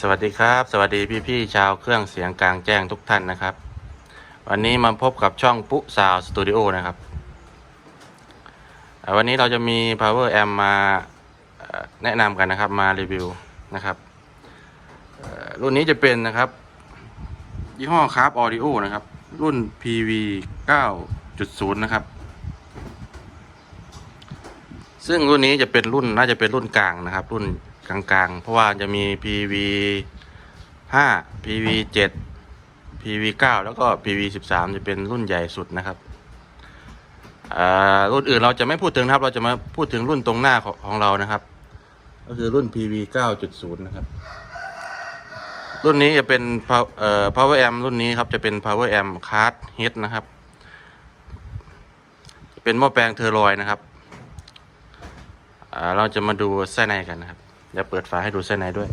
สวัสดีครับ สวัสดีพี่ๆชาวเครื่องเสียงกลางแจ้งทุกท่านนะครับ วันนี้มาพบกับช่องปุ๊ซาวสตูดิโอนะครับ วันนี้เราจะมี power amp มาแนะนำกันนะครับมารีวิวนะครับรุ่นนี้จะเป็นนะครับ ยี่ห้อคาร์บออดิโอนะครับ รุ่น PV 9.0 นะครับ ซึ่งรุ่นนี้จะเป็นรุ่นน่าจะเป็นรุ่นกลางนะครับ รุ่น กลางๆ เพราะว่าจะมี PV 5 PV 7 PV 9แล้วก็ PV 13จะเป็นรุ่นใหญ่สุดนะครับอ่ารุ่นอื่นเราจะไม่พูดถึงครับ เราจะมาพูดถึงรุ่นตรงหน้าของของเรานะครับ ก็คือรุ่น PV 9.0 นะครับ รุ่นนี้จะเป็น pow- เอ่อ power amp รุ่นนี้ครับจะเป็น power amp card head นะครับ เป็นหม้อแปลงเทอร์ลอยนะครับอ่าเราจะมาดูไส้ในกันนะครับ เดี๋ยวเปิดฝาให้ดูไส้นในด้วย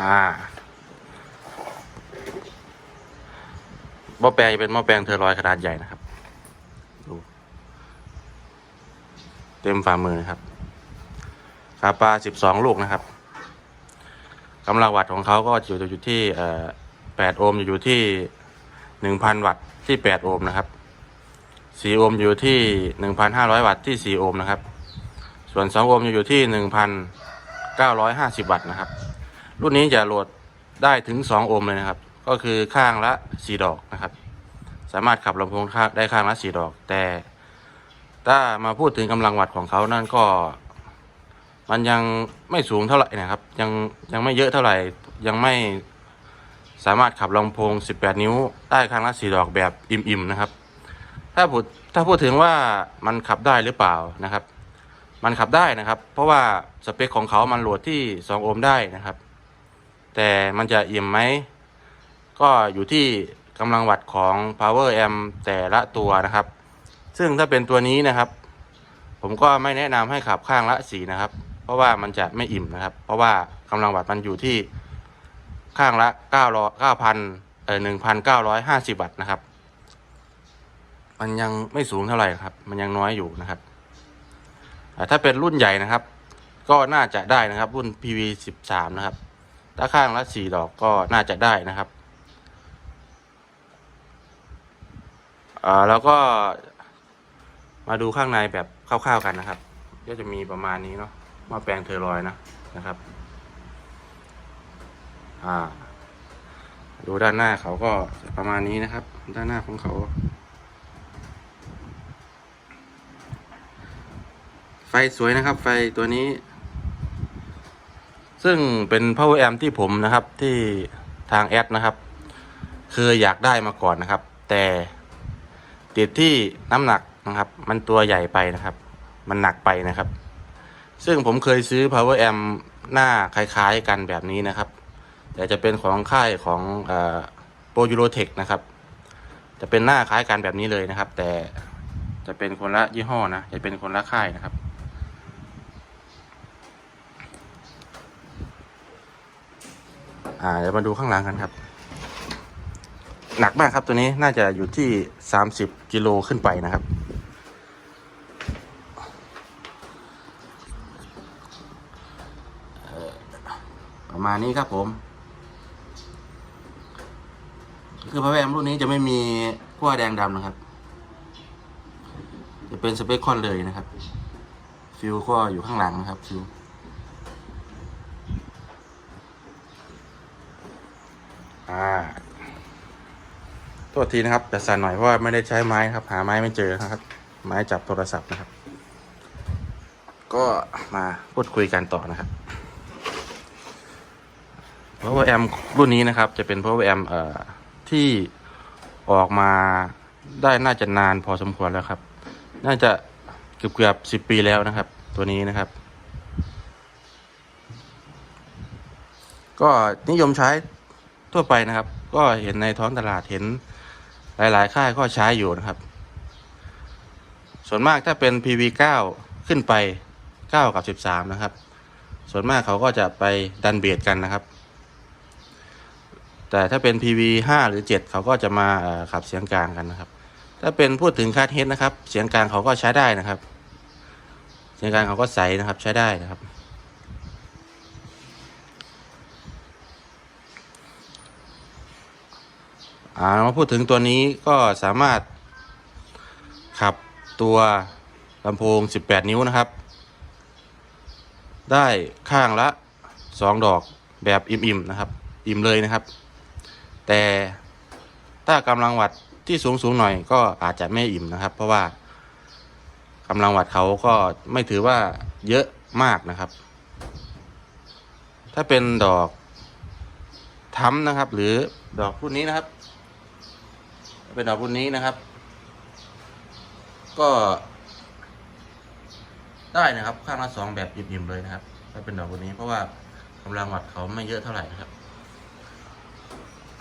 อ่าหม้อแปลงจะเป็นหม้อแปลงเทอร์ลอยขนาดใหญ่นะครับ ดู เต็มฝ่ามือนะครับคาปาสิบสองลูกนะครับกำลังวัตต์ของเขาก็อยู่อยู่ที่แปดโอห์มอยู่ที่หนึ่งพันวัตต์ที่แปดโอห์มนะครับ 4โอห์มอยู่ที่ 1,500 วัตต์ที่ 4 โอห์มนะครับ ส่วน 2 โอห์มอยู่ที่ 1,950 วัตต์นะครับ รุ่นนี้จะโหลดได้ถึง 2 โอห์มเลยนะครับ ก็คือข้างละ 4 ดอกนะครับ สามารถขับลำโพงได้ข้างละ 4 ดอก แต่ ถ้ามาพูดถึงกำลังวัตต์ของเขานั่นก็ มันยังไม่สูงเท่าไหร่นะครับ ยังยังไม่เยอะเท่าไหร่ ยังไม่สามารถขับลำโพง 18 นิ้ว ได้ข้างละ 4 ดอกแบบอิ่มๆนะครับ ถ้าพูดถ้าพูดถึงว่ามันขับได้หรือเปล่านะครับ มันขับได้นะครับ เพราะว่าสเปคของเขามันโหลดที่ 2 โอห์มได้นะครับ แต่มันจะอิ่มไหม ก็อยู่ที่กำลังวัตต์ของ power amp แต่ละตัวนะครับ ซึ่งถ้าเป็นตัวนี้นะครับ ผมก็ไม่แนะนำให้ขับข้างละ4นะครับ เพราะว่ามันจะไม่อิ่มนะครับ เพราะว่ากำลังวัตต์มันอยู่ที่ข้างละ9 9,000เอ่อ1,950 วัตต์นะครับ มันยังไม่สูงเท่าไหร่ครับ มันยังน้อยอยู่นะครับถ้าเป็นรุ่นใหญ่นะครับ ก็น่าจะได้นะครับ รุ่น PV 13นะครับ ถ้าข้างละสี่ดอกก็น่าจะได้นะครับอ่าแล้วก็มาดูข้างในแบบคร่าวๆกันนะครับ ก็จะมีประมาณนี้เนาะมาแปลงเทอร์ลอยนะนะครับ อ่า ดูด้านหน้าเขาก็ประมาณนี้นะครับ ด้านหน้าของเขา ไฟสวยนะครับ ไฟตัวนี้ ซึ่งเป็น power amp ที่ผมนะครับที่ทางแอดนะครับ คืออยากได้มาก่อนนะครับ แต่ติดที่น้ำหนักนะครับ มันตัวใหญ่ไปนะครับ มันหนักไปนะครับ ซึ่งผมเคยซื้อ power amp หน้าคล้ายๆกันแบบนี้นะครับ แต่จะเป็นของค่ายของโปรยูโรเทคนะครับ จะเป็นหน้าคล้ายกันแบบนี้เลยนะครับ แต่จะเป็นคนละยี่ห้อนะ จะเป็นคนละค่ายนะครับ อ่าเดี๋ยวมาดูข้างหลังกันครับ หนักมากครับตัวนี้น่าจะอยู่ที่สามสิบกิโลขึ้นไปนะครับ ประมาณนี้ครับผม คือพระแวมรุ่นนี้จะไม่มีขั้วแดงดำนะครับ จะเป็นสเปคคอนเลยนะครับ ฟิวก็อยู่ข้างหลังนะครับฟิว อ่าโทษทีนะครับแต่สั่นหน่อยเพราะว่าไม่ได้ใช้ไม้ครับ หาไม้ไม่เจอนะครับ ไม้จับโทรศัพท์นะครับ ก็มาพูดคุยกันต่อนะครับ power amp รุ่นนี้นะครับ จะเป็น power amp เอ่อที่ออกมาได้น่าจะนานพอสมควรแล้วครับ น่าจะเกือบเกือบสิบปีแล้วนะครับ ตัวนี้นะครับ ก็นิยมใช้ ทั่วไปนะครับ ก็เห็นในท้องตลาดเห็นหลาย ๆ ค่ายก็ใช้อยู่นะครับ ส่วนมากถ้าเป็น PV9 ขึ้นไป 9 กับ 13 นะครับ ส่วนมากเขาก็จะไปดันเบียดกันนะครับ แต่ถ้าเป็น PV5 หรือ 7 เขาก็จะมาขับเสียงกลางกันนะครับ ถ้าเป็นพูดถึงคาดเฮดนะครับ เสียงกลางเขาก็ใช้ได้นะครับ เสียงกลางเขาก็ใสนะครับใช้ได้นะครับ อ่ามาพูดถึงตัวนี้ก็สามารถขับตัวลำโพง 18 นิ้วนะครับ ได้ข้างละ 2 ดอกแบบอิ่มๆนะครับ อิ่มเลยนะครับ แต่ถ้ากำลังวัดที่สูงสูงๆหน่อยก็อาจจะไม่อิ่มนะครับ เพราะว่ากำลังวัดเขาก็ไม่ถือว่าเยอะมากนะครับ ถ้าเป็นดอกทั้มนะครับ หรือดอกพุ่นนี้นะครับ เป็นดอกพุ่นนี้นะครับ ก็ ได้นะครับ ข้างละสองแบบอิ่มๆเลยนะครับถ้าเป็นดอกพุ่นนี้เพราะว่ากำลังวัดเขาไม่เยอะเท่าไหร่นะครับ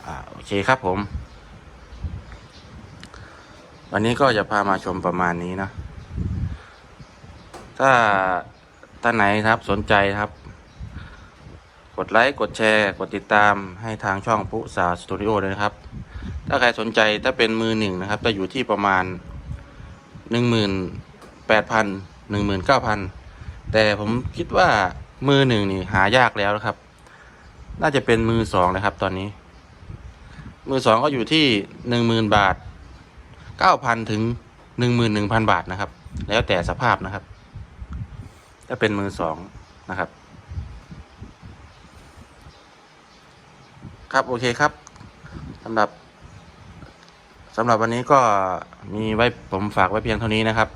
อ่าโอเคครับผม วันนี้ก็จะพามาชมประมาณนี้นะ ถ้าท่านไหนครับสนใจครับ กดไลค์ กดแชร์ กดติดตามให้ทางช่องพุสาสตูดิโอเลยนะครับ ถ้าใครสนใจถ้าเป็นมือหนึ่งนะครับ จะอยู่ที่ประมาณหนึ่งหมื่นแปดพันหนึ่งหมื่นเก้าพันแต่ผมคิดว่ามือหนึ่งนี่หายากแล้วนะครับ น่าจะเป็นมือสองนะครับ ตอนนี้ มือสองก็อยู่ที่หนึ่งหมื่นบาทเก้าพันถึงหนึ่งหมื่นหนึ่งพันบาทนะครับ แล้วแต่สภาพนะครับ ถ้าเป็นมือสองนะครับครับ โอเคครับสำหรับ สำหรับวันนี้ก็มีไว้ผมฝากไว้เพียงเท่านี้นะครับ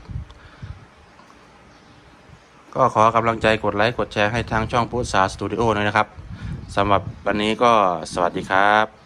ก็ขอกำลังใจกดไลค์กดแชร์ให้ทางช่องพุทธศาสตูดิโอหน่อยนะครับสำหรับวันนี้ก็สวัสดีครับ